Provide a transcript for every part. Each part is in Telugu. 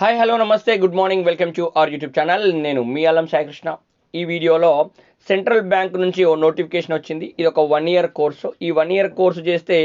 హాయ్ హలో నమస్తే good morning welcome to our YouTube channel నేను మీ అల్లం సాయికృష్ణ. ఈ వీడియోలో సెంట్రల్ బ్యాంక్ నుంచి ఓ నోటిఫికేషన్ వచ్చింది. ఇది ఒక వన్ ఇయర్ కోర్సు ఈ వన్ ఇయర్ కోర్సు చేస్తే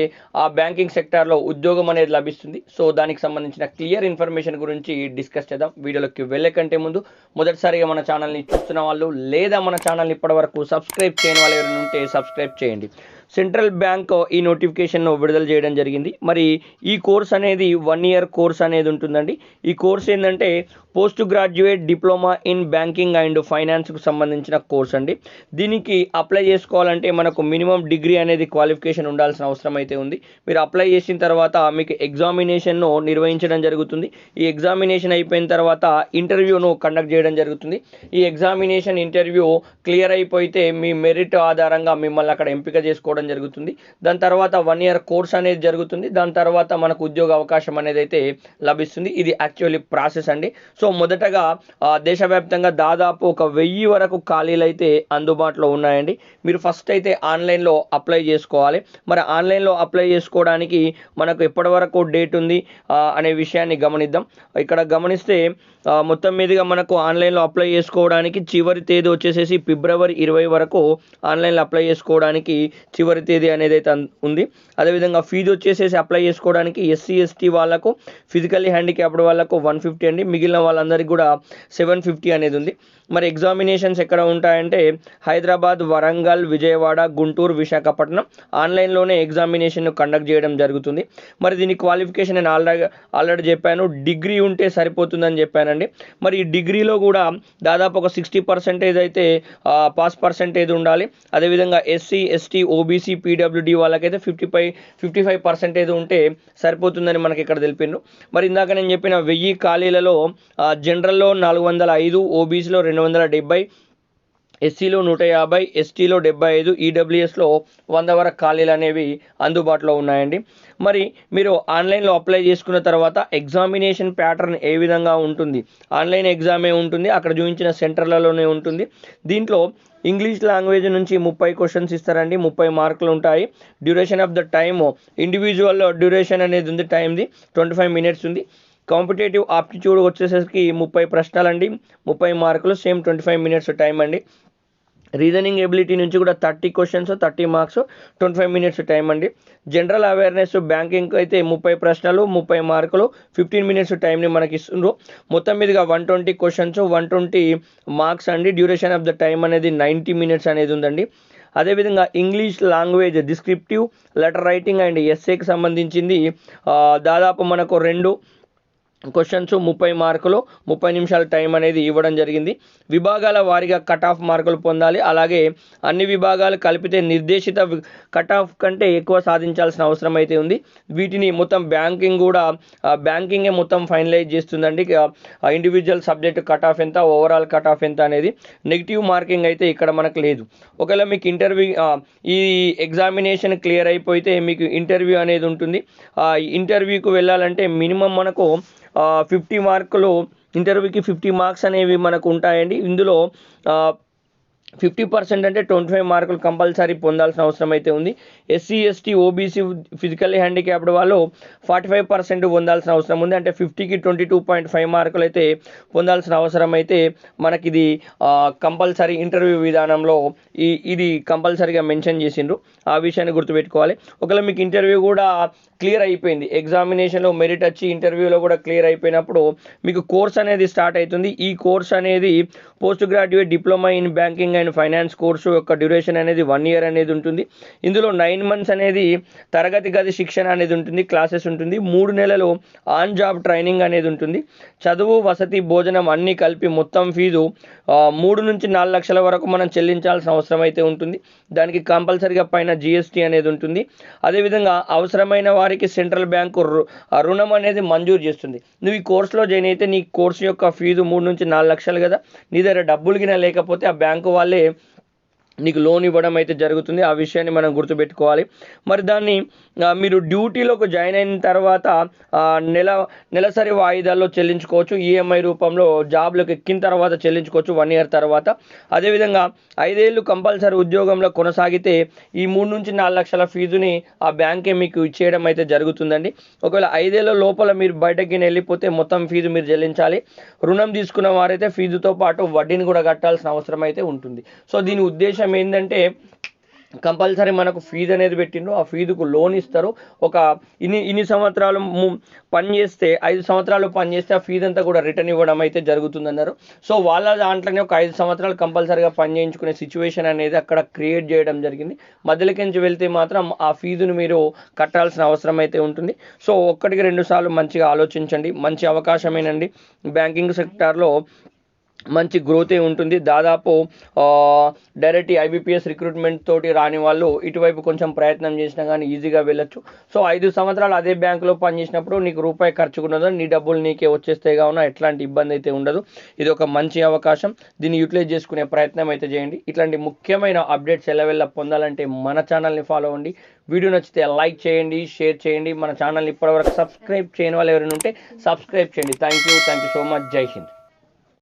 ఆ బ్యాంకింగ్ సెక్టార్లో ఉద్యోగం అనేది లభిస్తుంది. సో దానికి సంబంధించిన క్లియర్ ఇన్ఫర్మేషన్ గురించి డిస్కస్ చేద్దాం. వీడియోలోకి వెళ్ళే కంటే ముందు మొదటిసారిగా మన ఛానల్ని చూస్తున్న వాళ్ళు లేదా మన ఛానల్ని ఇప్పటివరకు సబ్స్క్రైబ్ చేయని వాళ్ళు ఎవరైనా ఉంటే సబ్స్క్రైబ్ చేయండి. సెంట్రల్ బ్యాంక్ ఈ నోటిఫికేషన్ను విడుదల చేయడం జరిగింది. మరి ఈ కోర్స్ అనేది వన్ ఇయర్ కోర్స్ అనేది ఉంటుందండి. ఈ కోర్స్ ఏంటంటే post graduate diploma in banking and ఫైనాన్స్కు సంబంధించిన కోర్స్ అండి. దీనికి అప్లై చేసుకోవాలంటే మనకు మినిమం డిగ్రీ అనేది క్వాలిఫికేషన్ ఉండాల్సిన అవసరం అయితే ఉంది. మీరు అప్లై చేసిన తర్వాత మీకు ఎగ్జామినేషన్ను నిర్వహించడం జరుగుతుంది. ఈ ఎగ్జామినేషన్ అయిపోయిన తర్వాత ఇంటర్వ్యూను కండక్ట్ చేయడం జరుగుతుంది. ఈ ఎగ్జామినేషన్ ఇంటర్వ్యూ క్లియర్ అయిపోతే మీ మెరిట్ ఆధారంగా మిమ్మల్ని అక్కడ ఎంపిక చేసుకోవడం జరుగుతుంది. దాని తర్వాత వన్ ఇయర్ కోర్స్ అనేది జరుగుతుంది. దాని తర్వాత మనకు ఉద్యోగ అవకాశం అనేది అయితే లభిస్తుంది. ఇది యాక్చువల్లీ ప్రాసెస్ అండి. సో మొదటగా దేశవ్యాప్తంగా దాదాపు ఒక వెయ్యి వరకు ఖాళీలు అయితే అందుబాటులో ఉన్నాయండి. మీరు ఫస్ట్ అయితే ఆన్లైన్లో అప్లై చేసుకోవాలి. మరి ఆన్లైన్లో అప్లై చేసుకోవడానికి మనకు ఎప్పటి వరకు డేట్ ఉంది అనే విషయాన్ని గమనిద్దాం. ఇక్కడ గమనిస్తే మొత్తం మీదుగా మనకు ఆన్లైన్లో అప్లై చేసుకోవడానికి చివరి తేదీ వచ్చేసేసి ఫిబ్రవరి ఇరవై వరకు ఆన్లైన్లో అప్లై చేసుకోవడానికి చివరి తేదీ అనేది అయితే ఉంది. అదేవిధంగా ఫీజు వచ్చేసేసి అప్లై చేసుకోవడానికి ఎస్సీ ఎస్టీ వాళ్ళకు ఫిజికల్లీ హ్యాండిక్యాప్డ్ వాళ్ళకు వన్ ఫిఫ్టీ అండి. మిగిలిన వాళ్ళందరికీ కూడా సెవెన్ ఫిఫ్టీ అనేది ఉంది. మరి ఎగ్జామినేషన్స్ ఎక్కడ ఉంటాయంటే హైదరాబాద్ వరంగల్ విజయవాడ గుంటూరు విశాఖపట్నం ఆన్లైన్లోనే ఎగ్జామినేషన్ కండక్ట్ చేయడం జరుగుతుంది. మరి దీని క్వాలిఫికేషన్ నేను ఆల్రెడీ ఆల్రెడీ చెప్పాను. డిగ్రీ ఉంటే సరిపోతుందని చెప్పానండి. మరి ఈ డిగ్రీలో కూడా దాదాపు ఒక సిక్స్టీ పర్సెంటేజ్ అయితే పాస్ పర్సెంటేజ్ ఉండాలి. అదేవిధంగా ఎస్సీ ఎస్టీ ఓబీసీ పీడబ్ల్యూడీ వాళ్ళకైతే fifty five fifty five percentage ఉంటే సరిపోతుందని మనకి ఇక్కడ తెలిపిండ్రు మరి ఇందాక నేను చెప్పిన వెయ్యి ఖాళీలలో జనరల్లో నాలుగు వందల ఐదు ఓబీసీలో రెండు వందల డెబ్బై ఎస్సీలో నూట యాభై ఎస్టీలో డెబ్బై ఐదు ఈడబ్ల్యూఎస్లో వంద వరకు ఖాళీలు అనేవి అందుబాటులో ఉన్నాయండి. మరి మీరు ఆన్లైన్లో అప్లై చేసుకున్న తర్వాత ఎగ్జామినేషన్ ప్యాటర్న్ ఏ విధంగా ఉంటుంది? ఆన్లైన్ ఎగ్జామే ఉంటుంది? అక్కడ చూపించిన సెంటర్లలోనే ఉంటుంది. దీంట్లో ఇంగ్లీష్ లాంగ్వేజ్ నుంచి ముప్పై క్వశ్చన్స్ ఇస్తారండి. ముప్పై మార్కులు ఉంటాయి. Duration of the time individual duration అనేది ఉంది టైంది ట్వంటీ ఫైవ్ మినిట్స్ ఉంది. కాంపిటేటివ్ ఆప్టిట్యూడ్ వచ్చేసరికి ముప్పై ప్రశ్నలు అండి ముప్పై మార్కులు same twenty five minutes time అండి. రీజనింగ్ ఎబిలిటీ నుంచి కూడా thirty questions thirty marks twenty five minutes time అండి. జనరల్ అవేర్నెస్ బ్యాంకింగ్ అయితే ముప్పై ప్రశ్నలు ముప్పై మార్కులు ఫిఫ్టీన్ మినిట్స్ టైంని మనకి ఇస్తుండ్రు. మొత్తం మీదుగా one twenty questions one twenty marks అండి. డ్యూరేషన్ ఆఫ్ ద టైం అనేది నైంటీ మినిట్స్ అనేది ఉందండి. అదేవిధంగా English language descriptive letter writing and ఎస్ఏకి సంబంధించింది దాదాపు మనకు రెండు క్వశ్చన్స్ ముప్పై మార్కులు ముప్పై నిమిషాల టైం అనేది ఇవ్వడం జరిగింది. విభాగాల వారీగా కట్ ఆఫ్ మార్కులు పొందాలి. అలాగే అన్ని విభాగాలు కలిపితే నిర్దేశిత కట్ ఆఫ్ కంటే ఎక్కువ సాధించాల్సిన అవసరం అయితే ఉంది. వీటిని మొత్తం బ్యాంకింగ్ కూడా బ్యాంకింగే మొత్తం ఫైనలైజ్ చేస్తుందండి. ఇండివిజువల్ సబ్జెక్ట్ కట్ ఆఫ్ ఎంత ఓవరాల్ కట్ ఆఫ్ ఎంత అనేది నెగిటివ్ మార్కింగ్ అయితే ఇక్కడ మనకు లేదు. ఒకవేళ మీకు ఇంటర్వ్యూ ఈ ఎగ్జామినేషన్ క్లియర్ అయిపోతే మీకు ఇంటర్వ్యూ అనేది ఉంటుంది. ఇంటర్వ్యూకి వెళ్ళాలంటే మినిమం మనకు ఫిఫ్టీ మార్కులు ఇంటర్వ్యూకి ఫిఫ్టీ మార్క్స్ అనేవి మనకు ఉంటాయండి. ఇందులో ఫిఫ్టీ పర్సెంట్ అంటే ట్వంటీ ఫైవ్ మార్కులు కంపల్సరీ పొందాల్సిన అవసరం అయితే ఉంది. SC ST OBC physically handicapped వాళ్ళు ఫార్టీ ఫైవ్ పర్సెంట్ పొందాల్సిన అవసరం ఉంది. అంటే ఫిఫ్టీకి ట్వంటీ టూ పాయింట్ ఫైవ్ మార్కులు అయితే పొందాల్సిన అవసరం అయితే మనకి ఇది కంపల్సరీ ఇంటర్వ్యూ విధానంలో ఈ ఇది కంపల్సరీగా మెన్షన్ చేసిండ్రు. ఆ విషయాన్ని గుర్తుపెట్టుకోవాలి. ఒకవేళ మీకు ఇంటర్వ్యూ కూడా క్లియర్ అయిపోయింది ఎగ్జామినేషన్లో మెరిట్ వచ్చి ఇంటర్వ్యూలో కూడా క్లియర్ అయిపోయినప్పుడు మీకు కోర్స్ అనేది స్టార్ట్ అవుతుంది. ఈ కోర్స్ అనేది post graduate diploma in banking and finance course యొక్క డ్యూరేషన్ అనేది వన్ ఇయర్ అనేది ఉంటుంది. ఇందులో నైన్ మంత్స్ అనేది తరగతి గది శిక్షణ అనేది ఉంటుంది క్లాసెస్ ఉంటుంది. మూడు నెలలు ఆన్ జాబ్ ట్రైనింగ్ అనేది ఉంటుంది. చదువు వసతి భోజనం అన్నీ కలిపి మొత్తం ఫీజు మూడు నుంచి నాలుగు లక్షల వరకు మనం చెల్లించాల్సిన అవసరం అయితే ఉంటుంది. దానికి కంపల్సరీగా పైన జిఎస్టీ అనేది ఉంటుంది. అదేవిధంగా అవసరమైన వారికి సెంట్రల్ బ్యాంకు రుణం అనేది మంజూరు చేస్తుంది. నువ్వు ఈ కోర్సులో జాయిన్ అయితే నీ కోర్సు యొక్క ఫీజు మూడు నుంచి నాలుగు లక్షలు కదా. నీ దగ్గర డబ్బులు గిన లేకపోతే ఆ బ్యాంకు వాళ్ళు sale నీకు లోన్ ఇవ్వడం అయితే జరుగుతుంది. ఆ విషయాన్ని మనం గుర్తుపెట్టుకోవాలి. మరి దాన్ని మీరు డ్యూటీలోకి జాయిన్ అయిన తర్వాత నెల నెలసరి వాయిదాల్లో చెల్లించుకోవచ్చు. ఈఎంఐ రూపంలో జాబ్లోకి ఎక్కిన తర్వాత చెల్లించుకోవచ్చు వన్ ఇయర్ తర్వాత. అదేవిధంగా ఐదేళ్ళు కంపల్సరీ ఉద్యోగంలో కొనసాగితే ఈ మూడు నుంచి నాలుగు లక్షల ఫీజుని ఆ బ్యాంకే మీకు ఇచ్చేయడం అయితే జరుగుతుందండి. ఒకవేళ ఐదేళ్ళ లోపల మీరు బయటకి వెళ్ళిపోతే మొత్తం ఫీజు మీరు చెల్లించాలి. రుణం తీసుకున్న వారైతే ఫీజుతో పాటు వడ్డీని కూడా కట్టాల్సిన అవసరం అయితే ఉంటుంది. సో దీని ఉద్దేశం ఏంటంటే కంపల్సరీ మనకు ఫీజు అనేది పెట్టిండ్రు. ఆ ఫీజుకు లోన్ ఇస్తారు. ఒక ఇన్ని ఇన్ని సంవత్సరాలు పని చేస్తే ఐదు సంవత్సరాలు పని చేస్తే ఆ ఫీజు అంతా కూడా రిటర్న్ ఇవ్వడం అయితే జరుగుతుందన్నారు. సో వాళ్ళ దాంట్లోనే ఒక ఐదు సంవత్సరాలు కంపల్సరీగా పని చేయించుకునే సిచ్యువేషన్ అనేది అక్కడ క్రియేట్ చేయడం జరిగింది. మధ్యలోకించి వెళ్తే మాత్రం ఆ ఫీజును మీరు కట్టాల్సిన అవసరం అయితే ఉంటుంది. సో ఒక్కటికి రెండు సార్లు మంచిగా ఆలోచించండి. మంచి అవకాశమేనండి. బ్యాంకింగ్ సెక్టార్లో మంచి గ్రోతే ఉంటుంది. దాదాపు డైరెక్ట్ ఐబీపీఎస్ రిక్రూట్మెంట్ తోటి రాని వాళ్ళు ఇటువైపు కొంచెం ప్రయత్నం చేసినా కానీ ఈజీగా వెళ్ళొచ్చు. సో ఐదు సంవత్సరాలు అదే బ్యాంకులో పనిచేసినప్పుడు నీకు రూపాయి ఖర్చుకున్నదో నీ డబ్బులు నీకే వచ్చేస్తే కావున ఎట్లాంటి ఇబ్బంది అయితే ఉండదు. ఇది ఒక మంచి అవకాశం. దీన్ని యూటిలైజ్ చేసుకునే ప్రయత్నం అయితే చేయండి. ఇట్లాంటి ముఖ్యమైన అప్డేట్స్ ఎలవెల్ల పొందాలంటే మన ఛానల్ని ఫాలో అవ్వండి. వీడియో నచ్చితే లైక్ చేయండి షేర్ చేయండి. మన ఛానల్ని ఇప్పటివరకు సబ్స్క్రైబ్ చేయని వాళ్ళు ఎవరైనా ఉంటే సబ్స్క్రైబ్ చేయండి. Thank you thank you so much. జై హింద్.